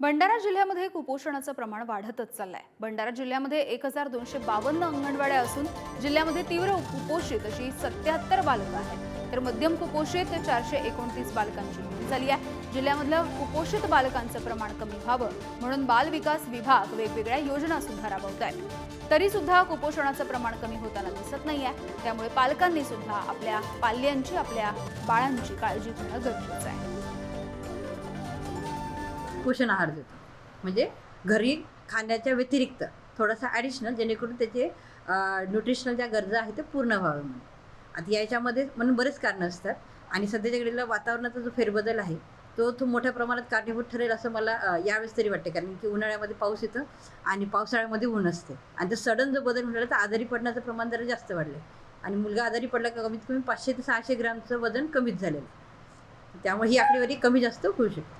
भंडारा जिल्ह्यामध्ये कुपोषणाचं प्रमाण वाढतच चाललंय. भंडारा जिल्ह्यामध्ये एक हजार दोनशे बावन्न अंगणवाड्या असून जिल्ह्यामध्ये तीव्र कुपोषित अशी सत्याहत्तर बालकं आहेत. तर मध्यम कुपोषित चारशे एकोणतीस बालकांची नोंद झाली आहे. जिल्ह्यामधलं कुपोषित बालकांचं प्रमाण कमी व्हावं म्हणून बाल विकास विभाग वेगवेगळ्या योजना सुद्धा राबवत आहे. तरी सुद्धा कुपोषणाचं प्रमाण कमी होताना दिसत नाहीये. त्यामुळे पालकांनी सुद्धा आपल्या पाल्यांची आपल्या बाळांची काळजी घेणं गरजेचं आहे. पोषण आहार देतो. म्हणजे घरी खाण्याच्या व्यतिरिक्त थोडासा ॲडिशनल जेणेकरून त्याचे न्यूट्रिशनल ज्या गरजा आहेत ते पूर्ण व्हावे म्हणून. आता याच्यामध्ये म्हणून बरेच कारणं असतात. आणि सध्याच्या घडीला वातावरणाचा जो फेरबदल आहे तो तो मोठ्या प्रमाणात कारणीभूत ठरेल असं मला यावेळेस तरी वाटते. कारण की उन्हाळ्यामध्ये पाऊस येतं आणि पावसाळ्यामध्ये ऊन असते. आणि जर सडन जो बदल म्हटलं तर आजारी पडण्याचं प्रमाण जरा जास्त वाढलं आहे आणि मुलगा आजारी पडला का कमीत कमी पाचशे ते सहाशे ग्रॅमचं वजन कमीच झालेलं आहे. त्यामुळे ही आकडेवारी कमी जास्त होऊ शकते.